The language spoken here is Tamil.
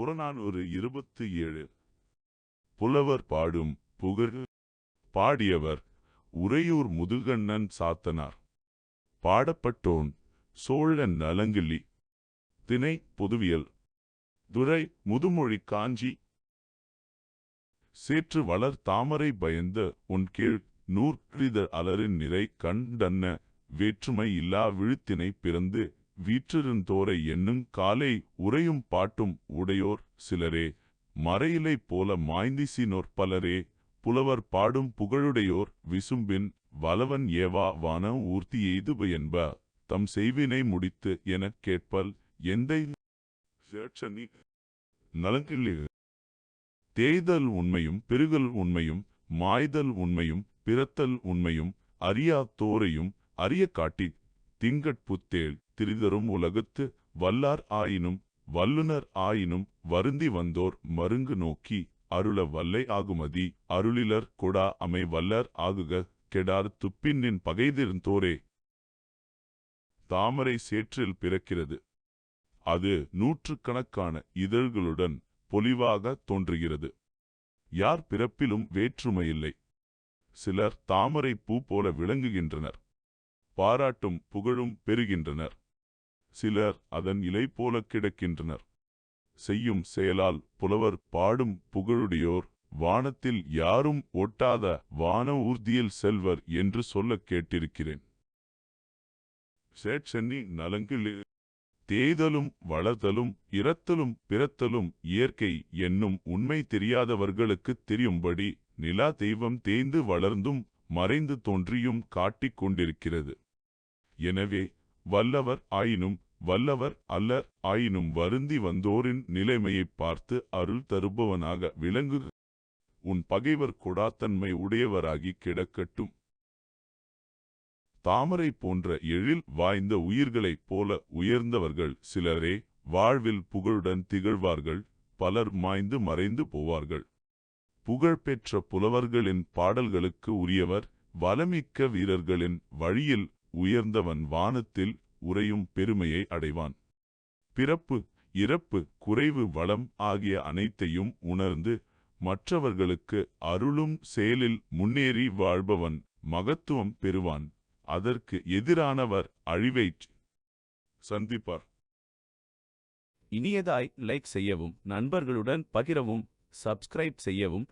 புறநானூறு இருபத்து ஏழு புலவர் பாடும் புகழ் பாடியவர் உறையூர் முதுகண்ணன் சாத்தனார். பாடப்பட்டோன் சோழன் நலங்கிள்ளி திணை பொதுவியல். துரை முதுமொழி காஞ்சி. சேற்று வளர் தாமரை பயந்த உன் கீழ் நூற்கிரிதர் அலரின் நிறை கண்டன்ன வேற்றுமை இல்லா விழுத்தினை பிறந்து வீற்றிருந்தோரை என்னும் காலை உறையும் பாட்டும் உடையோர் சிலரே. மறையிலை போல மாய்ந்திசினோர் பலரே. புலவர் பாடும் புகழுடையோர் விசும்பின் வலவன் ஏவா வான ஊர்த்தி எய்துப என்ப. தம் செய்வினை முடித்து எனக் கேட்பல் எந்தை சேட்சனி தேய்தல் உண்மையும் பெருகல் உண்மையும் மாய்தல் உண்மையும் பிறத்தல் உண்மையும் அறியா தோரையும் அறிய காட்டித் திங்கட்புத்தேள். திரிதரும் உலகத்து வல்லார் ஆயினும் வல்லுனர் ஆயினும் வருந்தி வந்தோர் மருங்கு நோக்கி அருள வல்லை ஆகுமதி அருளிலர் கொடா அமை வல்லர் ஆகுக கெடார் துப்பின்னின் பகைதிருந்தோரே தாமரை சேற்றில் பிறக்கிறது. அது நூற்றுக்கணக்கான இதழ்களுடன் பொலிவாக தோன்றுகிறது. யார் பிறப்பிலும் வேற்றுமையில்லை சிலர் தாமரை பூ போல விளங்குகின்றனர். பாராட்டும் புகழும் பெறுகின்றனர். சிலர் அதன் இலை போலக் கிடக்கின்றனர். செய்யும் செயலால் புலவர் பாடும் புகழுடையோர் வானத்தில் யாரும் ஒட்டாத வான ஊர்தியில் செல்வர் என்று சொல்லக் கேட்டிருக்கிறேன். சேட்சன்னி நலங்கில் தேய்தலும் வளர்தலும் இறத்தலும் பிறத்தலும் இயற்கை என்னும் உண்மை தெரியாதவர்களுக்குத் தெரியும்படி நிலா தெய்வம் தேய்ந்து வளர்ந்தும் மறைந்து தோன்றியும் காட்டிக் கொண்டிருக்கிறது. எனவே வல்லவர் ஆயினும் வல்லவர் அல்லர் ஆயினும் வருந்தி வந்தோரின் நிலைமையைப் பார்த்து அருள் தருபவனாக விளங்கு உன் பகைவர் கொடாத்தன்மை உடையவராகி கிடக்கட்டும். தாமரை போன்ற எழில் வாய்ந்த உயிர்களைப் போல உயர்ந்தவர்கள் சிலரே வாழ்வில் புகழுடன் திகழ்வார்கள் பலர் மாய்ந்து மறைந்து போவார்கள். புகழ்பெற்ற புலவர்களின் பாடல்களுக்கு உரியவர் வலமிக்க வீரர்களின் வழியில் உயர்ந்தவன் வானத்தில் உறையும் பெருமையை அடைவான். பிறப்பு இறப்பு குறைவு வளம் ஆகிய அனைத்தையும் உணர்ந்து மற்றவர்களுக்கு அருளும் செயலில் முன்னேறி வாழ்பவன் மகத்துவம் பெறுவான். அதற்கு எதிரானவர் அழிவைச் சந்திப்பார். இனியதாய் லைக் செய்யவும் நண்பர்களுடன் பகிரவும் சப்ஸ்கிரைப் செய்யவும்